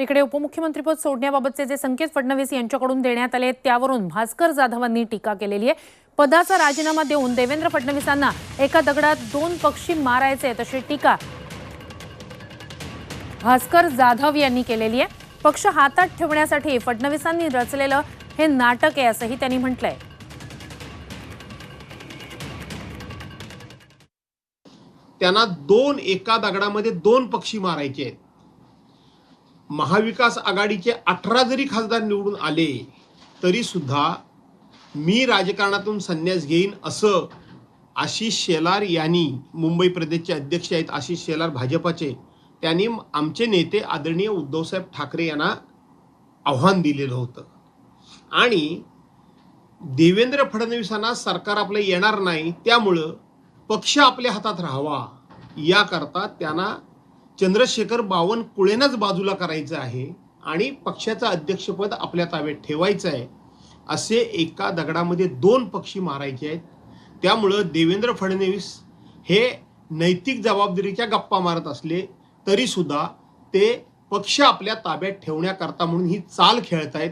इकडे उपमुख्यमंत्रीपद सोडण्याबाबतचे जे संकेत फडणवीस यांच्याकडून देण्यात आले त्यावरून भास्कर जाधवांनी टीका केलेली आहे. पदाचा राजीनामा देऊन देवेंद्र फडणवीसांना एका दगडात दोन पक्षी मारायचे तशी टीका भास्कर जाधव यांनी केलेली आहे. पक्ष हातात ठेवण्यासाठी फडणवीसांनी रचलेलं हे नाटक आहे असंही त्यांनी म्हटलंय. त्यांना दोन एका दगडामध्ये दोन पक्षी मारायचे आहेत. महाविकास आघाडीचे अठरा जरी खासदार निवडून आले तरी सुद्धा मी राजकारणातून संन्यास घेईन असं आशिष शेलार यांनी मुंबई प्रदेशचे अध्यक्ष आहेत आशिष शेलार भाजपाचे त्यांनी आमचे नेते आदरणीय उद्धवसाहेब ठाकरे यांना आव्हान दिलेलं होतं. आणि देवेंद्र फडणवीसांना सरकार आपलं येणार नाही त्यामुळं पक्ष आपल्या हातात राहावा याकरता त्यांना चंद्रशेखर बावनकुळेनंच बाजूला करायचं आहे आणि पक्षाचं अध्यक्षपद आपल्या ताब्यात ठेवायचं आहे असे एका दगडामध्ये दोन पक्षी मारायचे आहेत. त्यामुळं देवेंद्र फडणवीस हे नैतिक जबाबदारीच्या गप्पा मारत असले तरीसुद्धा ते पक्ष आपल्या ताब्यात ठेवण्याकरता म्हणून ही चाल खेळत आहेत